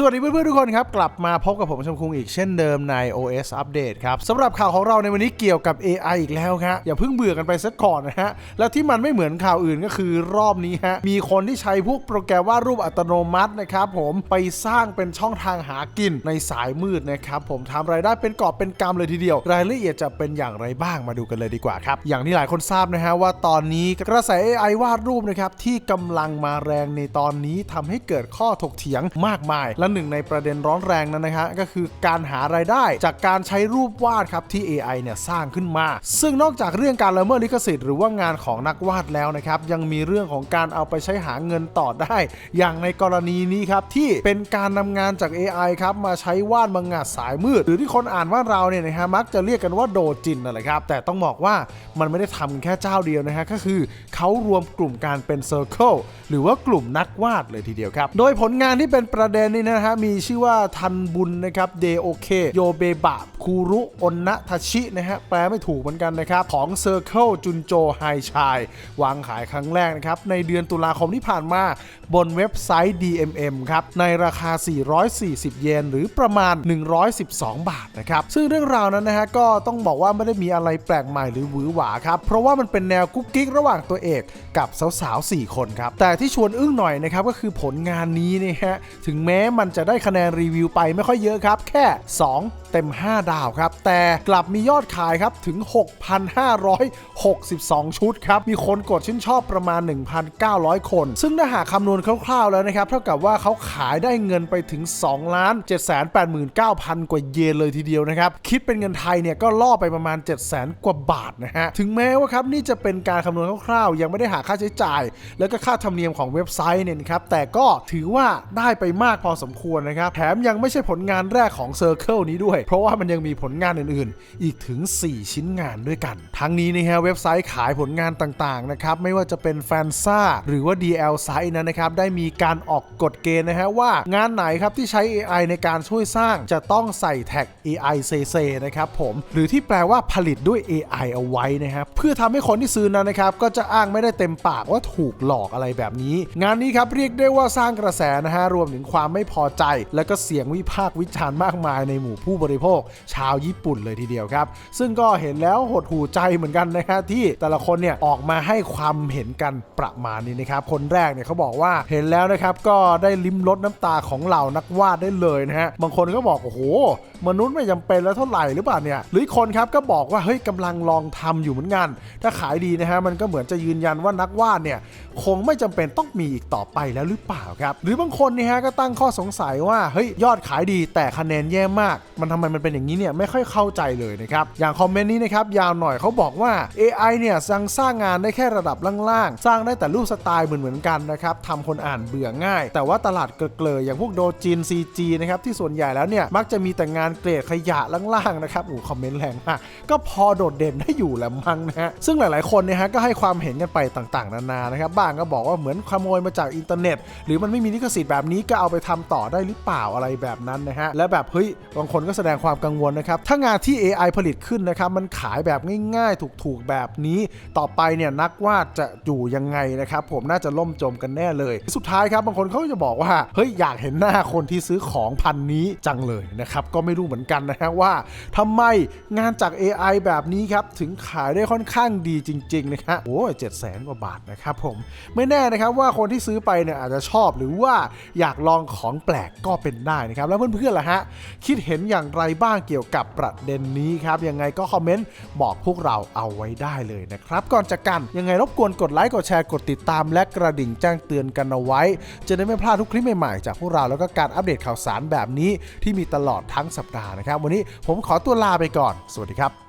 สวัสดีเพื่อนๆทุกคนครับ กลับมาพบกับผมชมคุงอีกเช่นเดิมใน OS Update ครับสำหรับข่าวของเราในวันนี้เกี่ยวกับ AI อีกแล้วครับอย่าเพิ่งเบื่อกันไปสักก่อนนะฮะ และที่มันไม่เหมือนข่าวอื่นก็คือรอบนี้ฮะ มีคนที่ใช้พวกโปรแกรมวาดรูปอัตโนมัตินะครับผมไปสร้างเป็นช่องทางหากินในสายมืดนะครับผมทำรายได้เป็นกอบเป็นกำเลยทีเดียว รายละเอียดจะเป็นอย่างไรบ้างมาดูกันเลยดีกว่าครับอย่างที่หลายคนทราบนะฮะว่าตอนนี้กระแส AI วาดรูปนะครับที่กำลังมาแรงในตอนนี้ทำให้เกิดข้อถกเถียงมากมายและหนึ่งในประเด็นร้อนแรงนั้นนะฮะก็คือการหารายได้จากการใช้รูปวาดครับที่ AI เนี่ยสร้างขึ้นมา ซึ่งนอกจากเรื่องการละเมิดลิขสิทธิ์หรือว่างานของนักวาดแล้วนะครับยังมีเรื่องของการเอาไปใช้หาเงินต่อได้ อย่างในกรณีนี้ครับที่เป็นการนำงานจาก AI ครับมาใช้วาดมังงะสายมืด หรือที่คนอ่านว่าเราเนี่ยนะฮะมักจะเรียกกันว่าโดจินนั่นแหละครับแต่ต้องบอกว่ามันไม่ได้ทำแค่เจ้าเดียวนะฮะก็คือเขารวมกลุ่มการเป็นเซอร์เคิลหรือว่ากลุ่มนักวาดเลยทีเดียวครับโดยผลงานที่เป็นประเด็นนี้นะฮะมีชื่อว่าทันบุญนะครับเดโอเคโยเบบะคูรุอนนะทาชินะฮะแปลไม่ถูกเหมือนกันนะครับ ของ Circle จุนโจไฮชายวางขายครั้งแรกนะครับ ในเดือนตุลาคมที่ผ่านมา บนเว็บไซต์ DMM ครับ ในราคา 440 เยน หรือประมาณ 112 บาทนะครับ ซึ่งเรื่องราวนั้นนะฮะก็ต้องบอกว่าไม่ได้มีอะไรแปลกใหม่หรือหวือหวาครับ เพราะว่ามันเป็นแนวกุ๊กกิ๊กระหว่างตัวเอกกับสาวๆ 4 คนครับ แต่ที่ชวนอึ้งหน่อยนะครับก็คือผลงานนี้เนี่ยฮะถึงแม้มันจะได้คะแนนรีวิวไปไม่ค่อยเยอะครับ แค่ 2 เต็ม 5 ดาวครับ แต่กลับมียอดขายครับถึง 6,562 ชุดครับ มีคนกดชื่นชอบประมาณ 1,900 คน ซึ่งถ้าหากคำนวณคร่าวๆแล้วนะครับ เท่ากับว่าเขาขายได้เงินไปถึง 2 ล้าน789,000 กว่าเยนเลยทีเดียวนะครับ คิดเป็นเงินไทยเนี่ยก็ล่อไปประมาณ 7 0 0 0 0 กว่าบาทนะฮะ ถึงแม้ว่าครับนี่จะเป็นการคำนวณคร่าวๆ ยังไม่ได้หาค่าใช้จ่าย แล้วก็ค่าธรรมเนียมของเว็บไซต์เนี่ยครับแต่ก็ถือว่าได้ไปมากพอสมควรนะครับ แถมยังไม่ใช่ผลงานแรกของ Circle นี้ด้วย เพราะว่ามันยังมีผลงานอื่นๆ อีกถึง 4 ชิ้นงานด้วยกัน ทั้งนี้นะฮะเว็บไซต์ขายผลงานต่างๆนะครับไม่ว่าจะเป็นแฟนซ่าหรือว่า DL ไซต์นั้นนะครับได้มีการออกกฎเกณฑ์นะฮะว่างานไหนครับที่ใช้ AI ในการช่วยสร้างจะต้องใส่แท็ก AI CC นะครับผมหรือที่แปลว่าผลิตด้วย AI เอาไว้นะครับเพื่อทำให้คนที่ซื้อนั้นนะครับก็จะอ้างไม่ได้เต็มปากว่าถูกหลอกอะไรแบบนี้ งานนี้ครับเรียกได้ว่าสร้างกระแสนะฮะรวมถึงความไม่พอใจ และก็เสียงวิพากษ์วิจารณ์มากมายในหมู่ผู้บริโภค ชาวญี่ปุ่นเลยทีเดียวครับ ซึ่งก็เห็นแล้วหดหูใจเหมือนกันนะฮะที่แต่ละคนเนี่ยออกมาให้ความเห็นกันประมาณนี้นะครับ คนแรกเนี่ยเขาบอกว่าเห็นแล้วนะครับก็ได้ลิ้มรสน้ำตาของเหล่านักวาดได้เลยนะฮะบางคนก็บอกโอ้โห มนุษย์ไม่จำเป็นแล้วเท่าไหร่หรือเปล่าเนี่ยหรือคนครับก็บอกว่าเฮ้ยกำลังลองทำอยู่เหมือนกัน ถ้าขายดีนะฮะมันก็เหมือนจะยืนยันว่านักวาดเนี่ยคงไม่จำเป็นต้องมีอีกต่อไปแล้วหรือเปล่าครับ หรือบางคนนี่ฮะก็ตั้งข้อสงสัยว่าเฮ้ยยอดขายดีแต่คะแนนแย่มาก มันทำไมมันเป็นอย่างนี้เนี่ยไม่ค่อยเข้าใจเลยนะครับอย่างคอมเมนต์นี้นะครับยาวหน่อยเขาบอกว่า AI เนี่ยยังสร้างงานได้แค่ระดับล่างๆ สร้างได้แต่รูปสไตล์เหมือนๆกันนะครับทำคนอ่านเบื่อง่าย แต่ว่าตลาดเกลออย่างพวกโดจิน CG นะครับที่ส่วนใหญ่แล้วเนี่ยมักจะมีแต่งานเกรดขยะล่างๆนะครับโอ้คอมเมนต์แรงมากก็พอโดดเด่นได้อยู่แหละมั้งนะฮะซึ่งหลายๆคนเนี่ยฮะก็ให้ความเห็นกันไปต่างๆ นานานะครับบ้างก็บอกว่าเหมือนขโมยมาจากอินเทอร์เน็ต หรือมันไม่มีลิขสิทธิ์แบบนี้ก็เอาไปทำต่อได้หรือเปล่าอะไรแบบนั้นนะฮะและแบบเฮ้ยบางคนก็แสดงความกังวลนะครับถ้างานที่ AI ผลิตขึ้นนะครับมันขายแบบง่ายๆ ถูกๆแบบนี้ ต่อไปเนี่ยนักวาดจะอยู่ยังไงนะครับผมน่าจะล่มจมกันแน่เลย สุดท้ายครับบางคนเขาจะบอกว่าเฮ้ยอยากเห็นหน้าคนที่ซื้อของพันนี้จังเลยนะครับก็ไม่รู้เหมือนกันนะฮะว่าทำไมงานจาก AI แบบนี้ครับถึงขายได้ค่อนข้างดีจริงๆนะครับโอ้เจ็ดแสนกว่าบาทนะครับผมไม่แน่นะครับว่าคนที่ซื้อไปเนี่ยอาจจะชอบหรือว่าอยากลองของปลกก็เป็นได้นะครับ แล้วเพื่อนๆล่ะฮะ คิดเห็นอย่างไรบ้างเกี่ยวกับประเด็นนี้ครับ ยังไงก็คอมเมนต์บอกพวกเราเอาไว้ได้เลยนะครับ ก่อนจากกันยังไงรบกวนกดไลค์กดแชร์กดติดตาม และกระดิ่งแจ้งเตือนกันเอาไว้ จะได้ไม่พลาดทุกคลิปใหม่ๆจากพวกเราแล้วก็การอัปเดตข่าวสารแบบนี้ที่มีตลอดทั้งสัปดาห์นะครับ วันนี้ผมขอตัวลาไปก่อน สวัสดีครับ